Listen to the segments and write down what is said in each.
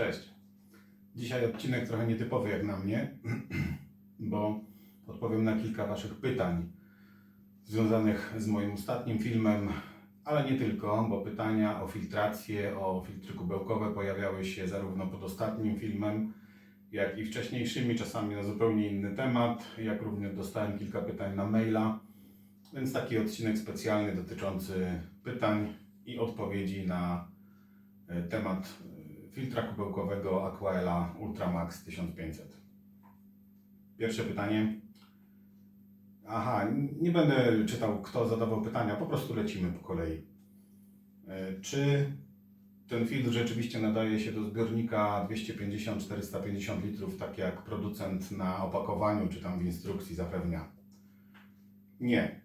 Cześć. Dzisiaj odcinek trochę nietypowy jak na mnie, bo odpowiem na kilka Waszych pytań związanych z moim ostatnim filmem, ale nie tylko, bo pytania o filtrację, o filtry kubełkowe pojawiały się zarówno pod ostatnim filmem, jak i wcześniejszymi, czasami na zupełnie inny temat, jak również dostałem kilka pytań na maila, więc taki odcinek specjalny dotyczący pytań i odpowiedzi na e, temat filtra kubełkowego Aquaela Ultramax 1500. Pierwsze pytanie. Aha, nie będę czytał, kto zadawał pytania, po prostu lecimy po kolei. E, Czy ten filtr rzeczywiście nadaje się do zbiornika 250-450 litrów, tak jak producent na opakowaniu czy tam w instrukcji zapewnia? Nie.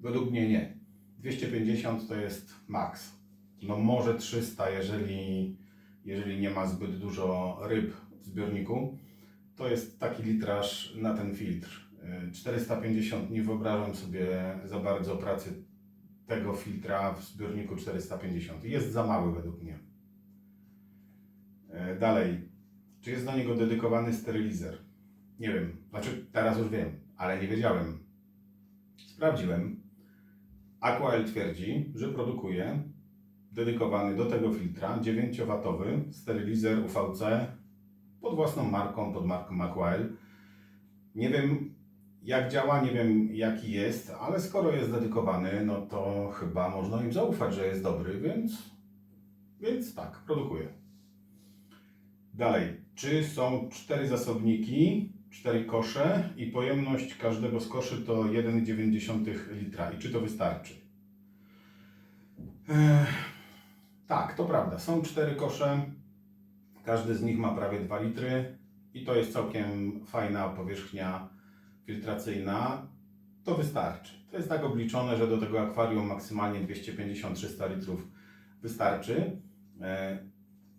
Według mnie nie. 250 to jest maks. No może 300, jeżeli, jeżeli nie ma zbyt dużo ryb w zbiorniku. To jest taki litraż na ten filtr. Y, 450 nie wyobrażam sobie za bardzo pracy tego filtra w zbiorniku 450. Jest za mały według mnie. Y, Dalej. Czy jest do niego dedykowany sterylizer? Nie wiem. Znaczy, teraz już wiem, ale nie wiedziałem. Sprawdziłem. Aquael twierdzi, że produkuje dedykowany do tego filtra 9W sterylizer UVC pod własną marką, pod marką Aquael. Nie wiem jak działa, nie wiem jaki jest, ale skoro jest dedykowany, no to chyba można im zaufać, że jest dobry, więc, więc tak, produkuje. Dalej, czy są cztery zasobniki, cztery kosze i pojemność każdego z koszy to 1,9 litra i czy to wystarczy? Ech, tak, to prawda. Są cztery kosze. Każdy z nich ma prawie 2 litry i to jest całkiem fajna powierzchnia filtracyjna. To wystarczy. To jest tak obliczone, że do tego akwarium maksymalnie 250-300 litrów wystarczy. E,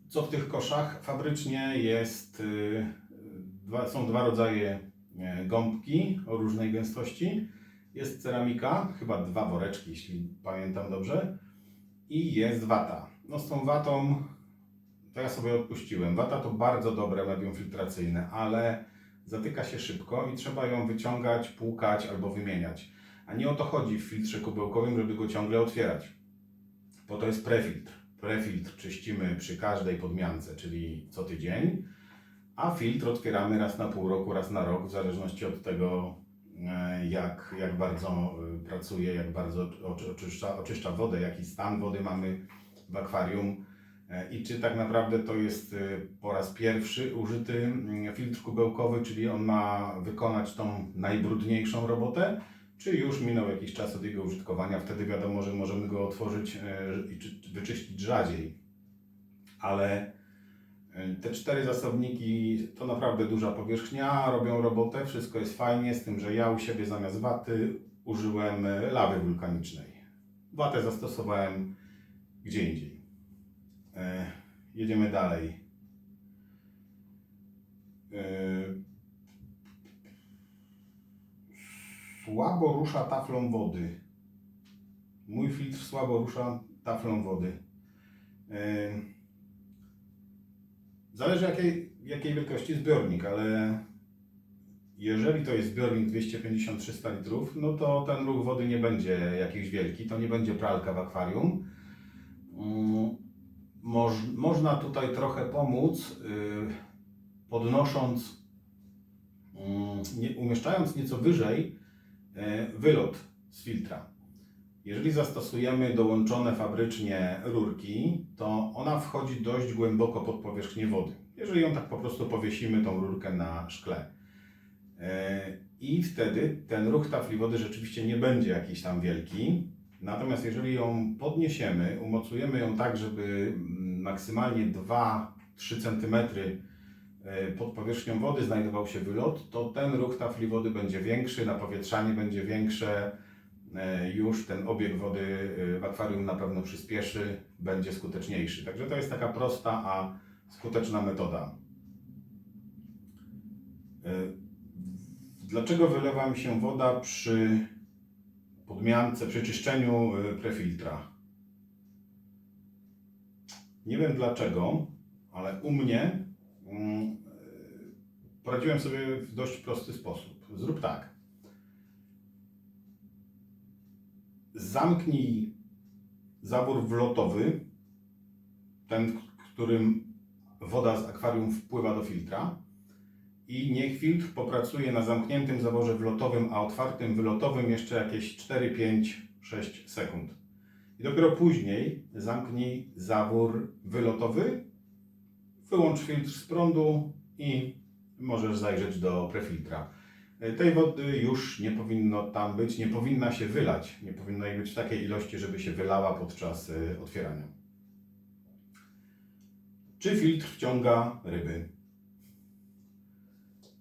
Co w tych koszach? Fabrycznie jest, y, są dwa rodzaje e, gąbki o różnej gęstości. Jest ceramika, chyba dwa woreczki, jeśli pamiętam dobrze i jest wata. No z tą watą to ja sobie odpuściłem. Wata to bardzo dobre medium filtracyjne, ale zatyka się szybko i trzeba ją wyciągać, płukać albo wymieniać. A nie o to chodzi w filtrze kubełkowym, żeby go ciągle otwierać. Po to jest prefiltr. Prefiltr czyścimy przy każdej podmiance, czyli co tydzień, a filtr otwieramy raz na pół roku, raz na rok, w zależności od tego, e, jak, jak bardzo e, pracuje, jak bardzo oczy- oczyszcza, oczyszcza wodę, jaki stan wody mamy w akwarium e, i czy tak naprawdę to jest e, po raz pierwszy użyty filtr kubełkowy, czyli on ma wykonać tą najbrudniejszą robotę, czy już minął jakiś czas od jego użytkowania, wtedy wiadomo, że możemy go otworzyć e, i czy- wyczyścić rzadziej. Ale te cztery zasobniki to naprawdę duża powierzchnia, robią robotę, wszystko jest fajnie, z tym, że ja u siebie zamiast waty użyłem lawy wulkanicznej. Watę zastosowałem gdzie indziej. E, jedziemy dalej. E, słabo rusza taflą wody. Mój filtr słabo rusza taflą wody. E, Zależy jakiej, jakiej wielkości zbiornik, ale jeżeli to jest zbiornik 250-300 litrów, no to ten ruch wody nie będzie jakiś wielki, to nie będzie pralka w akwarium. Mm, Moż, można tutaj trochę pomóc, y, podnosząc, mm, umieszczając nieco wyżej y, wylot z filtra. Jeżeli zastosujemy dołączone fabrycznie rurki, to ona wchodzi dość głęboko pod powierzchnię wody. Jeżeli ją tak po prostu powiesimy, tą rurkę na szkle. E, I wtedy ten ruch tafli wody rzeczywiście nie będzie jakiś tam wielki. Natomiast jeżeli ją podniesiemy, umocujemy ją tak, żeby maksymalnie 2-3 cm e, pod powierzchnią wody znajdował się wylot, to ten ruch tafli wody będzie większy, napowietrzanie będzie większe, e, już ten obieg wody e, w akwarium na pewno przyspieszy, będzie skuteczniejszy. Także to jest taka prosta, a skuteczna metoda. Dlaczego wylewa mi się woda przy podmiance, przy czyszczeniu e, prefiltra? Nie wiem dlaczego, ale u mnie mm, yy, poradziłem sobie w dość prosty sposób. Zrób tak. Zamknij zawór wlotowy, ten, w którym woda z akwarium wpływa do filtra i niech filtr popracuje na zamkniętym zaworze wlotowym, a otwartym wylotowym jeszcze jakieś 4, 5, 6 sekund. I dopiero później zamknij zawór wylotowy, wyłącz filtr z prądu i możesz zajrzeć do prefiltra. Tej wody już nie powinno tam być, nie powinna się wylać, nie powinno jej być w takiej ilości, żeby się wylała podczas y, otwierania. Czy filtr wciąga ryby?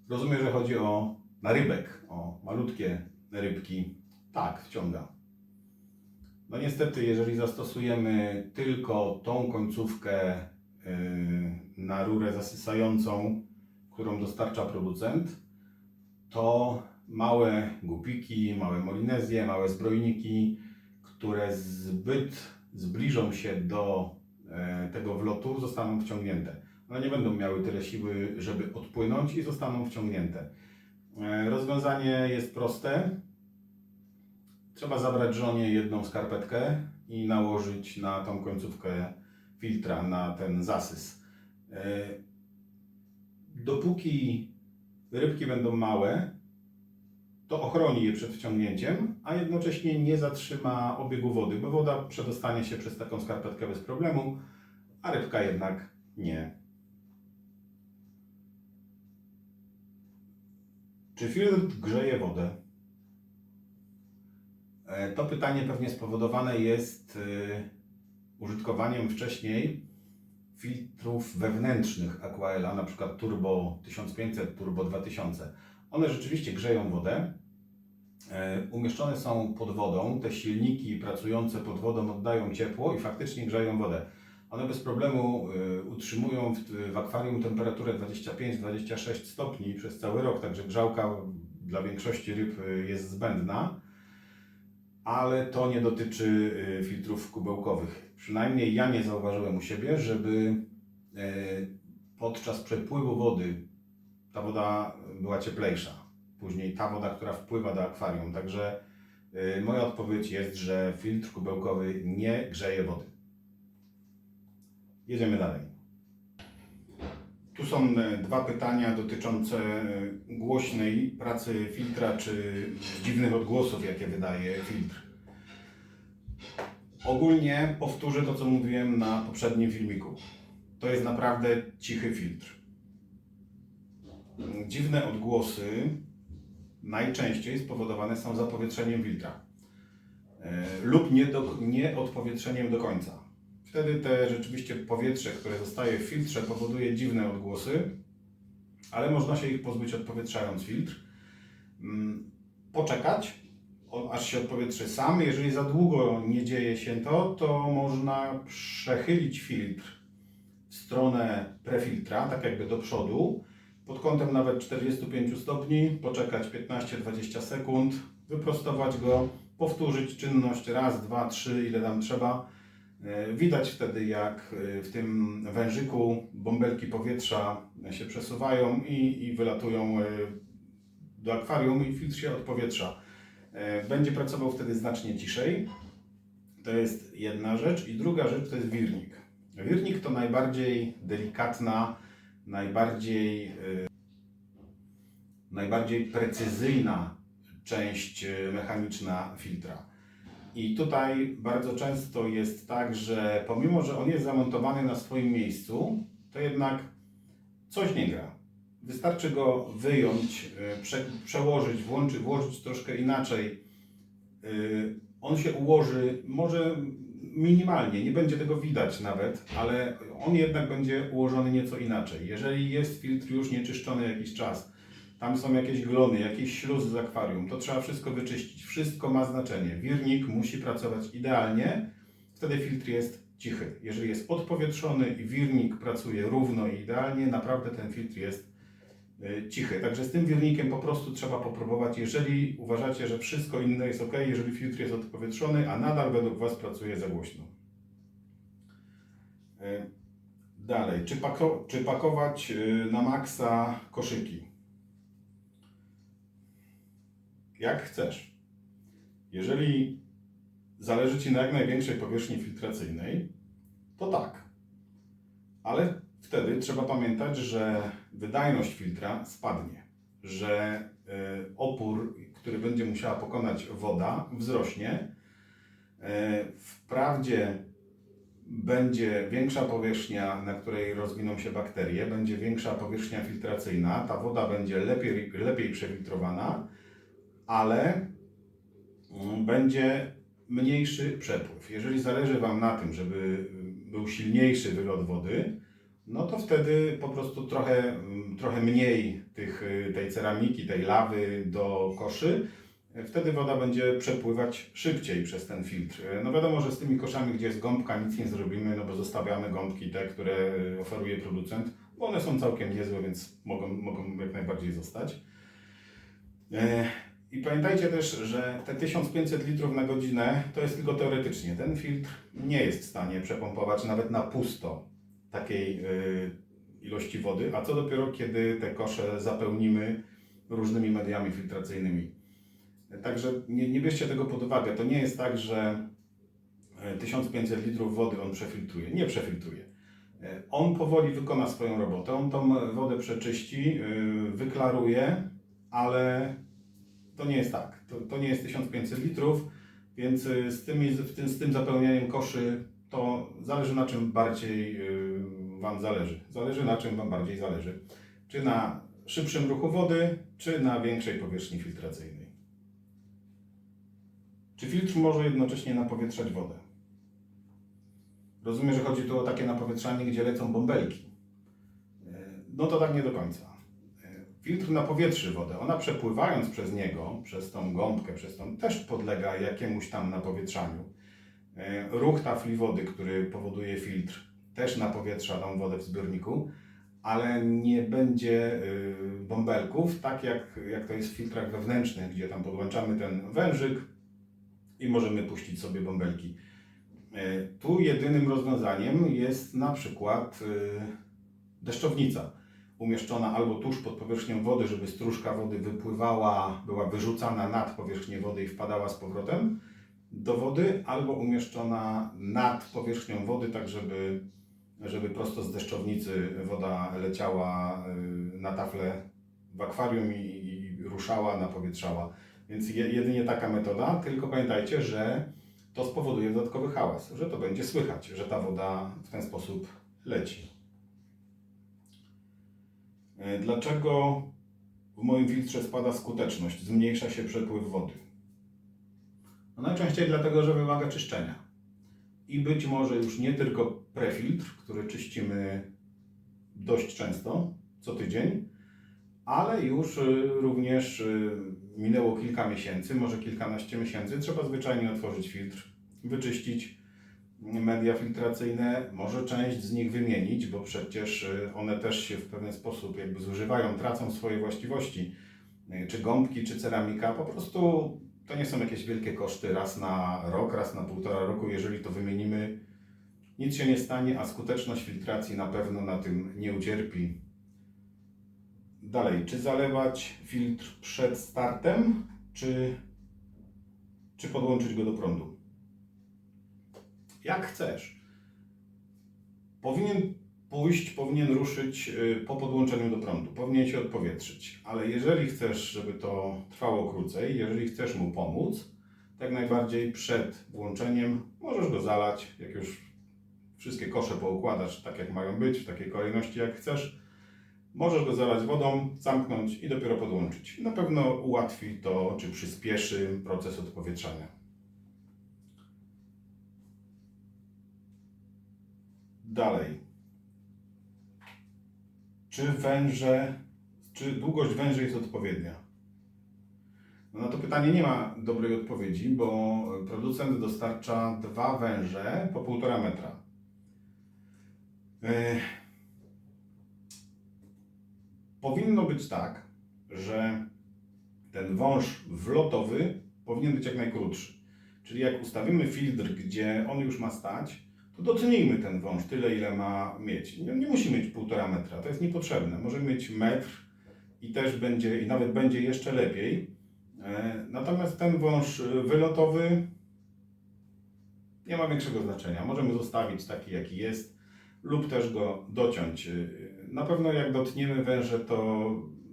Rozumiem, że chodzi o narybek, o malutkie rybki. Tak, wciąga. No niestety, jeżeli zastosujemy tylko tą końcówkę y, na rurę zasysającą, którą dostarcza producent, to małe gupiki, małe molinezje, małe zbrojniki, które zbyt zbliżą się do e, tego wlotu, zostaną wciągnięte. One nie będą miały tyle siły, żeby odpłynąć i zostaną wciągnięte. E, Rozwiązanie jest proste. Trzeba zabrać żonie jedną skarpetkę i nałożyć na tą końcówkę filtra, na ten zasys. E, Dopóki rybki będą małe, to ochroni je przed wciągnięciem, a jednocześnie nie zatrzyma obiegu wody, bo woda przedostanie się przez taką skarpetkę bez problemu, a rybka jednak nie. Czy filtr grzeje wodę? E, To pytanie pewnie spowodowane jest y, użytkowaniem wcześniej filtrów wewnętrznych Aquaela, na przykład Turbo 1500, Turbo 2000. One rzeczywiście grzeją wodę. E, Umieszczone są pod wodą. Te silniki pracujące pod wodą oddają ciepło i faktycznie grzeją wodę. One bez problemu y, utrzymują w, w akwarium temperaturę 25-26 stopni przez cały rok, także grzałka dla większości ryb y, jest zbędna ale to nie dotyczy y, filtrów kubełkowych. Przynajmniej ja nie zauważyłem u siebie, żeby podczas przepływu wody ta woda była cieplejsza. Później ta woda, która wpływa do akwarium. Także moja odpowiedź jest, że filtr kubełkowy nie grzeje wody. Jedziemy dalej. Tu są e, dwa pytania dotyczące e, głośnej pracy filtra czy dziwnych odgłosów, jakie wydaje filtr. Ogólnie powtórzę to, co mówiłem na poprzednim filmiku. To jest naprawdę cichy filtr. Dziwne odgłosy najczęściej spowodowane są zapowietrzeniem filtra e, lub nieodpowietrzeniem do końca. Wtedy te rzeczywiście powietrze, które zostaje w filtrze, powoduje dziwne odgłosy, ale można się ich pozbyć odpowietrzając filtr. Mm, Poczekać, aż się odpowietrzy sam. Jeżeli za długo nie dzieje się to, to można przechylić filtr w stronę prefiltra, tak jakby do przodu, pod kątem nawet 45 stopni, poczekać 15-20 sekund, wyprostować go, powtórzyć czynność raz, dwa, trzy, ile tam trzeba. E, Widać wtedy, jak e, w tym wężyku bąbelki powietrza się przesuwają i, i wylatują e, do akwarium i filtr się odpowietrza. E, Będzie pracował wtedy znacznie ciszej. To jest jedna rzecz. I druga rzecz to jest wirnik. Wirnik to najbardziej delikatna, najbardziej, najbardziej precyzyjna część mechaniczna filtra. I tutaj bardzo często jest tak, że pomimo, że on jest zamontowany na swoim miejscu, to jednak coś nie gra. Wystarczy go wyjąć, e, prze, przełożyć, włączyć, włożyć troszkę inaczej. E, On się ułoży, może minimalnie, nie będzie tego widać nawet, ale on jednak będzie ułożony nieco inaczej. Jeżeli jest filtr już nieczyszczony jakiś czas, tam są jakieś glony, jakiś śluz z akwarium, to trzeba wszystko wyczyścić. Wszystko ma znaczenie. Wirnik musi pracować idealnie, wtedy filtr jest cichy. Jeżeli jest odpowietrzony i wirnik pracuje równo i idealnie, naprawdę ten filtr jest y, cichy. Także z tym wirnikiem po prostu trzeba popróbować. Jeżeli uważacie, że wszystko inne jest ok, jeżeli filtr jest odpowietrzony, a nadal według Was pracuje za głośno. Y, Dalej, czy, pako, czy pakować y, na maksa koszyki? Jak chcesz. Jeżeli zależy Ci na jak największej powierzchni filtracyjnej, to tak. Ale wtedy trzeba pamiętać, że wydajność filtra spadnie, że y, opór, który będzie musiała pokonać woda, wzrośnie. Y, Wprawdzie będzie większa powierzchnia, na której rozwiną się bakterie, będzie większa powierzchnia filtracyjna, ta woda będzie lepiej, lepiej przefiltrowana, ale mm, będzie mniejszy przepływ. Jeżeli zależy Wam na tym, żeby był silniejszy wylot wody, no to wtedy po prostu trochę, mm, trochę mniej tych, y, tej ceramiki, tej lawy do koszy. Wtedy woda będzie przepływać szybciej przez ten filtr. No wiadomo, że z tymi koszami, gdzie jest gąbka, nic nie zrobimy, no bo zostawiamy gąbki te, które y, oferuje producent, bo one są całkiem niezłe, więc mogą, mogą jak najbardziej zostać. E, I pamiętajcie też, że te 1500 litrów na godzinę to jest tylko teoretycznie. Ten filtr nie jest w stanie przepompować nawet na pusto takiej y, ilości wody, a co dopiero kiedy te kosze zapełnimy różnymi mediami filtracyjnymi. Także nie, nie bierzcie tego pod uwagę. To nie jest tak, że e, 1500 litrów wody on przefiltruje. Nie przefiltruje. E, On powoli wykona swoją robotę. On tą wodę przeczyści, y, wyklaruje, ale to nie jest tak. To, to nie jest 1500 litrów, więc y, z, tymi, z, tym, z tym zapełnianiem koszy to zależy na czym bardziej y, Wam zależy. Zależy na czym Wam bardziej zależy. Czy na szybszym ruchu wody, czy na większej powierzchni filtracyjnej. Czy filtr może jednocześnie napowietrzać wodę? Rozumiem, że chodzi tu o takie napowietrzanie, gdzie lecą bąbelki. E, No to tak nie do końca. E, Filtr napowietrzy wodę. Ona przepływając przez niego, przez tą gąbkę, przez tą, też podlega jakiemuś tam napowietrzaniu. E, Ruch tafli wody, który powoduje filtr, też napowietrza tą wodę w zbiorniku, ale nie będzie y, bąbelków, tak jak, jak to jest w filtrach wewnętrznych, gdzie tam podłączamy ten wężyk i możemy puścić sobie bąbelki. E, Tu jedynym rozwiązaniem jest na przykład deszczownica, umieszczona albo tuż pod powierzchnią wody, żeby stróżka wody wypływała, była wyrzucana nad powierzchnię wody i wpadała z powrotem do wody, albo umieszczona nad powierzchnią wody, tak żeby, żeby prosto z deszczownicy woda leciała y, na taflę w akwarium i, i ruszała, napowietrzała. Więc je, jedynie taka metoda, tylko pamiętajcie, że to spowoduje dodatkowy hałas, że to będzie słychać, że ta woda w ten sposób leci. Dlaczego w moim filtrze spada skuteczność, zmniejsza się przepływ wody? No najczęściej dlatego, że wymaga czyszczenia. I być może już nie tylko prefiltr, który czyścimy dość często, co tydzień, ale już y, również y, minęło kilka miesięcy, może kilkanaście miesięcy. Trzeba zwyczajnie otworzyć filtr, wyczyścić media filtracyjne, może część z nich wymienić, bo przecież y, one też się w pewien sposób jakby zużywają, tracą swoje właściwości. Y, Czy gąbki, czy ceramika, po prostu to nie są jakieś wielkie koszty raz na rok, raz na półtora roku. Jeżeli to wymienimy, nic się nie stanie, a skuteczność filtracji na pewno na tym nie ucierpi. Dalej, czy zalewać filtr przed startem, czy, czy podłączyć go do prądu? Jak chcesz. Powinien pójść, powinien ruszyć y, po podłączeniu do prądu, powinien się odpowietrzyć. Ale jeżeli chcesz, żeby to trwało krócej, jeżeli chcesz mu pomóc, tak najbardziej przed włączeniem możesz go zalać, jak już wszystkie kosze poukładasz tak jak mają być, w takiej kolejności jak chcesz. Możesz go zalać wodą, zamknąć i dopiero podłączyć. Na pewno ułatwi to, czy przyspieszy proces odpowietrzania. Dalej. Czy węże, czy długość węży jest odpowiednia? No na to pytanie nie ma dobrej odpowiedzi, bo producent dostarcza dwa węże po 1,5 metra. Ech. Powinno być tak, że ten wąż wlotowy powinien być jak najkrótszy. Czyli jak ustawimy filtr, gdzie on już ma stać, to docenijmy ten wąż tyle, ile ma mieć. Nie, nie musi mieć półtora metra, to jest niepotrzebne. Może mieć metr i też będzie, i nawet będzie jeszcze lepiej. E, Natomiast ten wąż e, wylotowy nie ma większego znaczenia. Możemy zostawić taki, jaki jest, lub też go dociąć. E, Na pewno jak dotniemy węże, to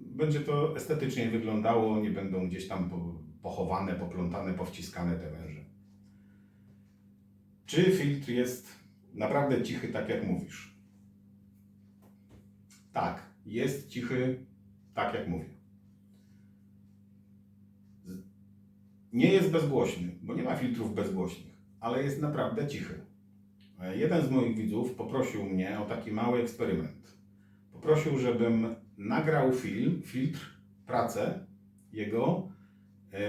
będzie to estetycznie wyglądało, nie będą gdzieś tam po- pochowane, poplątane, powciskane te węże. Czy filtr jest naprawdę cichy, tak jak mówisz? Tak, jest cichy, tak jak mówię. Nie jest bezgłośny, bo nie ma filtrów bezgłośnych, ale jest naprawdę cichy. E, Jeden z moich widzów poprosił mnie o taki mały eksperyment. Poprosił, żebym nagrał film, filtr, pracę jego, e,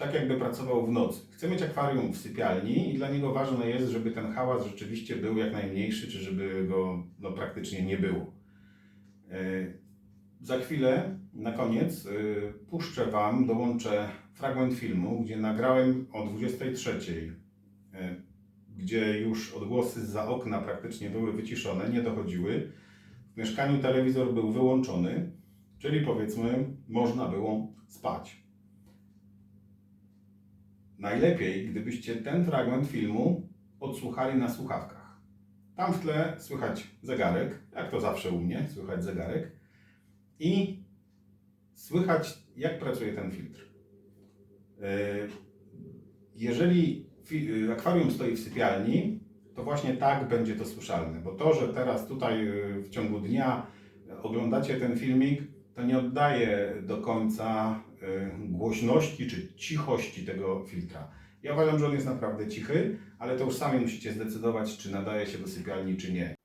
tak jakby pracował w nocy. Chce mieć akwarium w sypialni i dla niego ważne jest, żeby ten hałas rzeczywiście był jak najmniejszy, czy żeby go no, praktycznie nie było. E, Za chwilę, na koniec, y, puszczę Wam, dołączę fragment filmu, gdzie nagrałem o 23.00, y, gdzie już odgłosy za okna praktycznie były wyciszone, nie dochodziły. W mieszkaniu telewizor był wyłączony, czyli powiedzmy, można było spać. Najlepiej, gdybyście ten fragment filmu odsłuchali na słuchawkach. Tam w tle słychać zegarek, jak to zawsze u mnie, słychać zegarek i słychać, jak pracuje ten filtr. Yy, Jeżeli yy, akwarium stoi w sypialni, to właśnie tak będzie to słyszalne, bo to, że teraz tutaj yy, w ciągu dnia oglądacie ten filmik, to nie oddaje do końca yy, głośności czy cichości tego filtra. Ja uważam, że on jest naprawdę cichy, ale to już sami musicie zdecydować, czy nadaje się do sypialni, czy nie.